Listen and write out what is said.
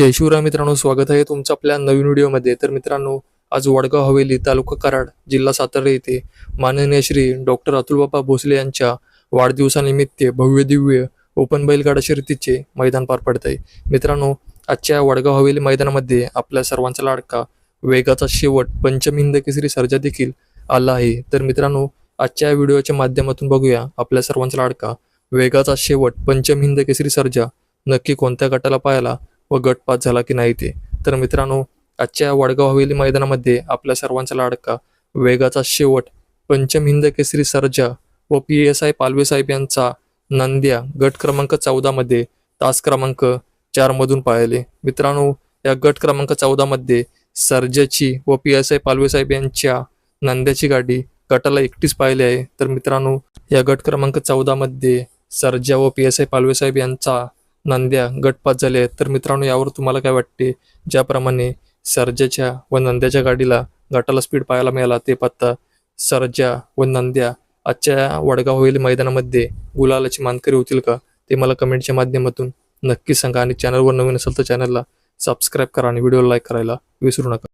जय शिवराय मित्रांनो स्वागत आहे तुमचं आपल्या नवीन व्हिडिओमध्ये. तर मित्रांनो आज वडगाव हवेली तालुका कराड जिल्हा सातारा येथे माननीय श्री डॉक्टर अतुलबाबा भोसले यांच्या वाढदिवसानिमित्त भव्य दिव्य ओपन बैलगाडा शर्यतीचे मैदान पार पडत आहे. मित्रांनो आजच्या वडगाव हवेली मैदानामध्ये आपल्या सर्वांचा लाडका वेगाचा शेवट पंचमहिंद केसरी सर्जा देखील आला आहे. तर मित्रांनो आजच्या व्हिडिओच्या माध्यमातून बघूया आपल्या सर्वांचा लाडका वेगाचा शेवट पंचमहिंद केसरी सर्जा नक्की कोणत्या गटाला पाहायला व गटपात झाला की नाही ते. तर मित्रांनो आजच्या वडगाव हवेली मैदानामध्ये आपल्या सर्वांचा लाडका वेगाचा शेवट पंचम हिंद केसरी सर्जा व पी एस आय पालवे साहेब यांचा नंद्या गट क्रमांक चौदामध्ये तास क्रमांक चारमधून पाहिले मित्रांनो या गट क्रमांक चौदामध्ये सर्जाची व पी एस आय पालवे साहेब यांच्या नंद्याची गाडी गटाला एकटीच पाहिली आहे. तर मित्रांनो या गट क्रमांक चौदामध्ये सर्जा व पी एस आय पालवे साहेब यांचा नंद्या गटपात झाले आहेत. तर मित्रांनो यावर तुम्हाला काय वाटते? ज्याप्रमाणे सर्जाच्या व नंद्याच्या गाडीला गटाला स्पीड पाहायला मिळाला ते पत्ता सर्जा व नंद्या आजच्या वडगाव होईल मैदानामध्ये गुलालाची मानकरी होतील का? ते मला कमेंटच्या माध्यमातून नक्की सांगा. आणि चॅनलवर नवीन असेल तर चॅनलला सबस्क्राईब करा आणि व्हिडिओ लाईक करायला विसरू नका.